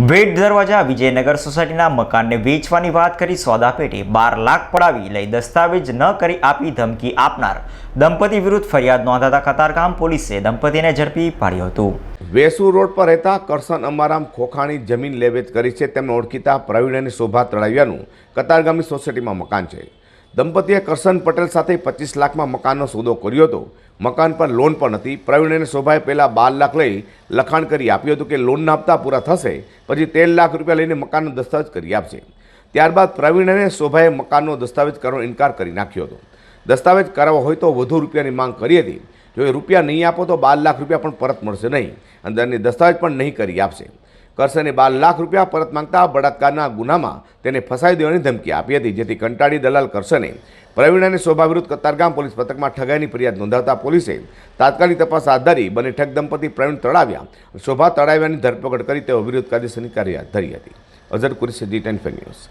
ભેટ દરવાજા વિજયનગર સોસાયટીના મકાનને વેચવાની વાત કરી સોદા પેટે બાર લાખ પડાવી લઈ દસ્તાવેજ ન કરી આપી ધમકી આપનાર. દંપતી વિરુદ્ધ ફરિયાદ નોંધાતા કતારગામ પોલીસે દંપતીને ઝડપી પાડ્યું હતું. વેસુ રોડ પર રહેતા કરસન અમારામ ખોખાણી જમીન લેવેચ કરી છે. તેમને ઓળખીતા પ્રવીણ અને શોભા તળાવિયાનું કતારગામી સોસાયટીમાં મકાન છે. દંપતીએ કરશન પટેલ સાથે પચીસ લાખમાં મકાનનો સોદો કર્યો હતો. મકાન પર લોન પણ હતી. પ્રવીણ અને શોભાએ પહેલાં બાર લાખ લઈ લખાણ કરી આપ્યું હતું કે લોનના હપ્તા પૂરા થશે, પછી તેર લાખ રૂપિયા લઈને મકાનનો દસ્તાવેજ કરી આપશે. ત્યારબાદ પ્રવીણ અને શોભાએ મકાનનો દસ્તાવેજ કરવાનો ઇનકાર કરી નાખ્યો હતો. દસ્તાવેજ કરાવવો હોય તો વધુ રૂપિયાની માંગ કરી હતી. જો એ રૂપિયા નહીં આપો તો બાર લાખ રૂપિયા પણ પરત મળશે નહીં. અને દસ્તાવેજ પણ નહીં કરી આપશે. કરસને બાર લાખ રૂપિયા પરત માંગતા બળાત્કારના ગુનામાં તેને ફસાઈ દેવાની ધમકી આપી હતી, જેથી કંટાળી દલાલ કરસને પ્રવીણાને શોભા વિરુદ્ધ કતારગામ પોલીસ પથકમાં ઠગાઈની ફરિયાદ નોંધાવતા પોલીસે તાત્કાલિક તપાસ હાથ ધરી બંને ઠગ દંપતી પ્રવીણ તળાવ્યા શોભા તળાવ્યાની ધરપકડ કરી તેઓ વિરુદ્ધ કાયદેસરની કાર્યવાહી ધરી હતી. Azhar Qureshi ten news.